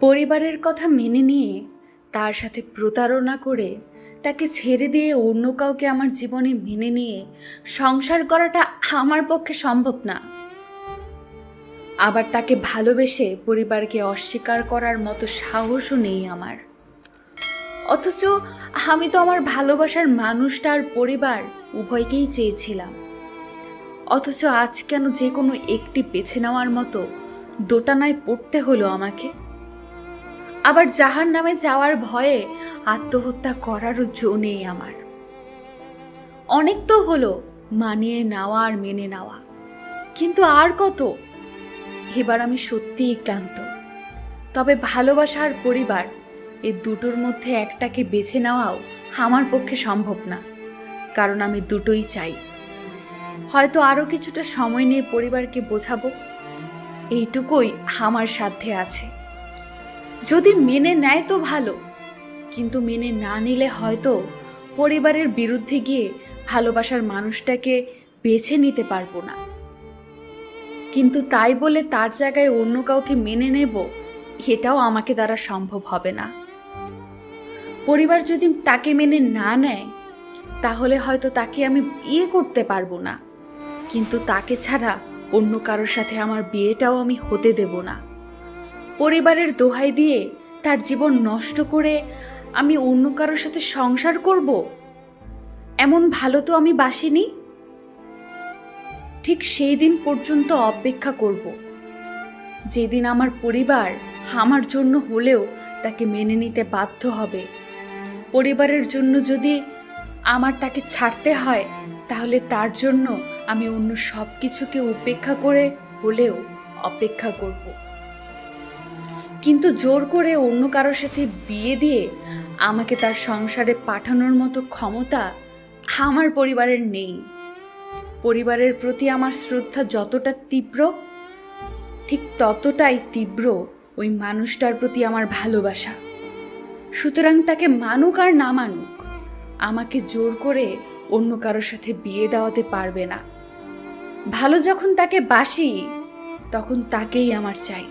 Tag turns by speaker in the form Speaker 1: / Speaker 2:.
Speaker 1: পরিবারের কথা মেনে নিয়ে তার সাথে প্রতারণা করে তাকে ছেড়ে দিয়ে অন্য কাউকে আমার জীবনে মেনে নিয়ে সংসার করাটা আমার পক্ষে সম্ভব না। আবার তাকে ভালোবেসে পরিবারকে অস্বীকার করার মতো সাহসও নেই আমার। অথচ আমি তো আমার ভালোবাসার মানুষটা আর পরিবার উভয়কেই চেয়েছিলাম। অথচ আজ কেন যে কোনো একটি বেছে নেওয়ার মতো দোটানায় পড়তে হলো আমাকে। আবার জাহার নামে যাওয়ার ভয়ে আত্মহত্যা করারও জো নেই আমার। অনেক তো হলো মানিয়ে নেওয়া আর মেনে নেওয়া, কিন্তু আর কত? এবার আমি সত্যিই ক্লান্ত। তবে ভালোবাসা আর পরিবার, এ দুটোর মধ্যে একটাকে বেছে নেওয়াও আমার পক্ষে সম্ভব না, কারণ আমি দুটোই চাই। হয়তো আরও কিছুটা সময় নিয়ে পরিবারকে বোঝাবো, এইটুকুই আমার সাধ্যে আছে। যদি মেনে নেয় তো ভালো। কিন্তু মেনে না নিলে হয়তো পরিবারের বিরুদ্ধে গিয়ে ভালোবাসার মানুষটাকে বেছে নিতে পারব না। কিন্তু তাই বলে তার জায়গায় অন্য কাউকে মেনে নেব, এটাও আমাকে দ্বারা সম্ভব হবে না। পরিবার যদি তাকে মেনে না নেয়, তাহলে হয়তো তাকে আমি বিয়ে করতে পারব না। কিন্তু তাকে ছাড়া অন্য কারোর সাথে আমার বিয়েটাও আমি হতে দেব না। পরিবারের দোহাই দিয়ে তার জীবন নষ্ট করে আমি অন্য কারোর সাথে সংসার করব? এমন ভালো তো আমি বাসিনি। ঠিক সেই দিন পর্যন্ত অপেক্ষা করব। যেদিন আমার পরিবার আমার জন্য হলেও তাকে মেনে নিতে বাধ্য হবে। পরিবারের জন্য যদি আমার তাকে ছাড়তে হয়, তাহলে তার জন্য আমি অন্য সব কিছুকে উপেক্ষা করে হলেও অপেক্ষা করব। কিন্তু জোর করে অন্য কারোর সাথে বিয়ে দিয়ে আমাকে তার সংসারে পাঠানোর মতো ক্ষমতা আমার পরিবারের নেই। পরিবারের প্রতি আমার শ্রদ্ধা যতটা তীব্র, ঠিক ততটাই তীব্র ওই মানুষটার প্রতি আমার ভালোবাসা। সুতরাং তাকে মানুক আর না মানুক, আমাকে জোর করে অন্য কারোর সাথে বিয়ে দেওয়াতে পারবে না। ভালো যখন তাকে বাসি, তখন তাকেই আমার চাই।